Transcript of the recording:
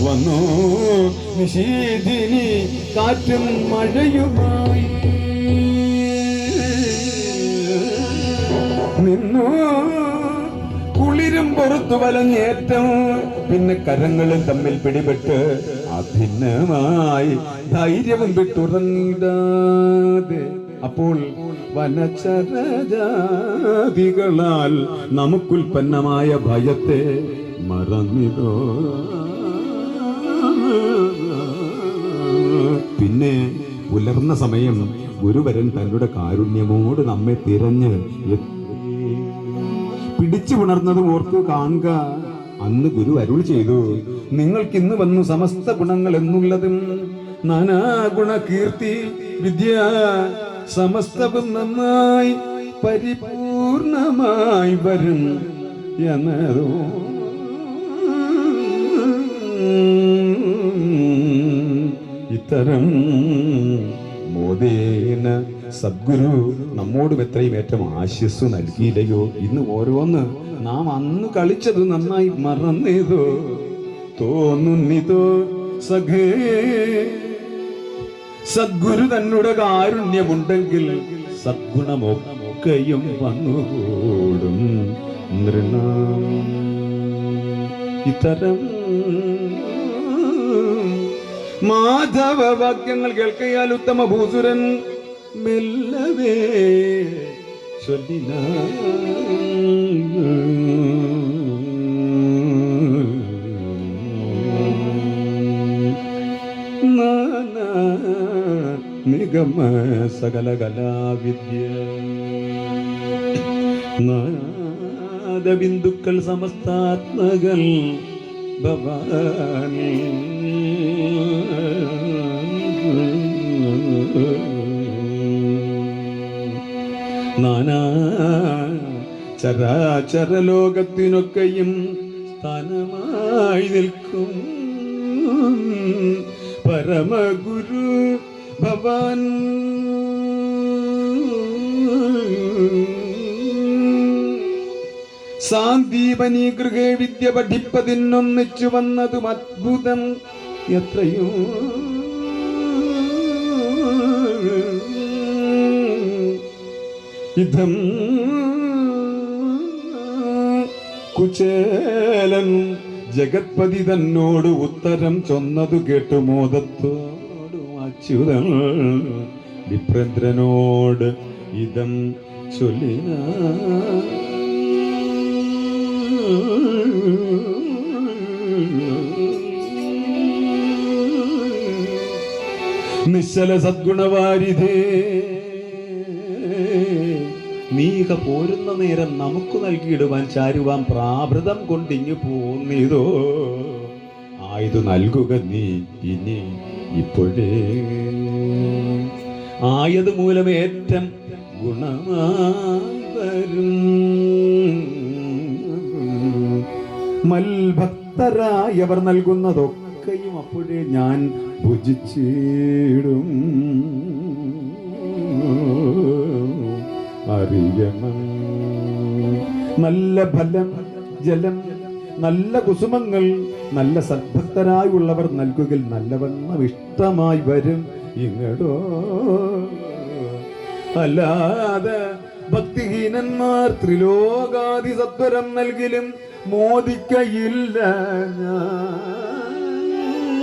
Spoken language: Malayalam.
വന്നു? നിഷീദിനി കാറ്റും മഴയുമായി. നിന്നു? കുളിരും പുറത്തു വലഞ്ഞേറ്റം. പിന്നെ കരങ്ങളും തമ്മിൽ പിടിപെട്ട് അഭിന്നമായി ധൈര്യവും വിട്ടുറങ്ങിടാതെ. അപ്പോൾ വനചരജാതികളാൽ നമുക്കുൽപ്പന്നമായ ഭയത്തെ മറന്നിതോ പുലർന്ന സമയം ഗുരുവരൻ തന്നെ കാരുണ്യമോട് നമ്മെ തിരഞ്ഞ് പിടിച്ചു ഉണർന്നത് ഓർത്തു കാണുക. അന്ന് ഗുരു അരുൾ ചെയ്തു നിങ്ങൾക്ക് ഇന്ന് വന്നു സമസ്ത ഗുണങ്ങൾ എന്നുള്ളതും നാനാ ഗുണ കീർത്തി വിദ്യ സമസ്തവും നന്നായി പരിപൂർണമായി വരും എന്നതോ. ഇത്തരം മോദേന സദ്ഗുരു നമ്മോടും എത്രയും ഏറ്റവും ആശസ്സു നൽകിയില്ലയോ? ഇന്ന് ഓരോന്ന് നാം അന്ന് കളിച്ചത് നന്നായി മറന്നേതോ? തോന്നുന്നിതോ? സഖേ സദ്ഗുരു തന്നുടെ കാരുണ്യമുണ്ടെങ്കിൽ സദ്ഗുണമൊക്കെയും വന്നുകൂടും നൃണ. ഇത്തരം മാധവ വാക്യങ്ങൾ കേൾക്കയാൽ ഉത്തമ ഭൂസുരൻ മെല്ലവേ ചൊല്ലിന. നിഗമ സകല കലാവിദ്യ. നാദബിന്ദുക്കൾ സമസ്താത്മകൾ ഭവാനി. നാനാ ചരാചര ലോകത്തിനൊക്കെയും സ്ഥാനമായി നിൽക്കും. പരമഗുരു ഭവാൻ. സാന്ദീപനി ഗൃഹേ വിദ്യ പഠിപ്പതിനൊന്നിച്ചു വന്നതും അത്ഭുതം. എത്രയോ ഇതം കുചേലൻ ജഗത്പതി തന്നോട് ഉത്തരം ചൊന്നതു കേട്ടു മോദത്തോടു അച്യുതൻ വിപ്രന്ദ്രനോട് ഇതം ചൊല്ലിന. നിശ്ചല സദ്ഗുണവാരിധേ. നീക പോരുന്ന നേരം നമുക്ക് നൽകിയിടുവാൻ ചാരുവാൻ പ്രാഭൃതം കൊണ്ടിങ്ങു പോന്നിതോ. ആയത് നൽകുക നീ ഇനി ഇപ്പോഴേ. ആയത് മൂലമേറ്റം ഗുണമാരും മൽഭക്തരായവർ നൽകുന്നതൊക്കെയും അപ്പോഴേ ഞാൻ ഭുജിച്ചിടും. നല്ല ഫലം ജലം നല്ല കുസുമങ്ങൾ നല്ല സദ്ഭക്തരായുള്ളവർ നൽകുകിൽ നല്ലവണ്ണം ഇഷ്ടമായി വരും. ഇങ്ങടോ. അല്ലാതെ ഭക്തിഹീനന്മാർ ത്രിലോകാതി സത്വരം നൽകിലും മോദിക്കയില്ല. ഞാൻ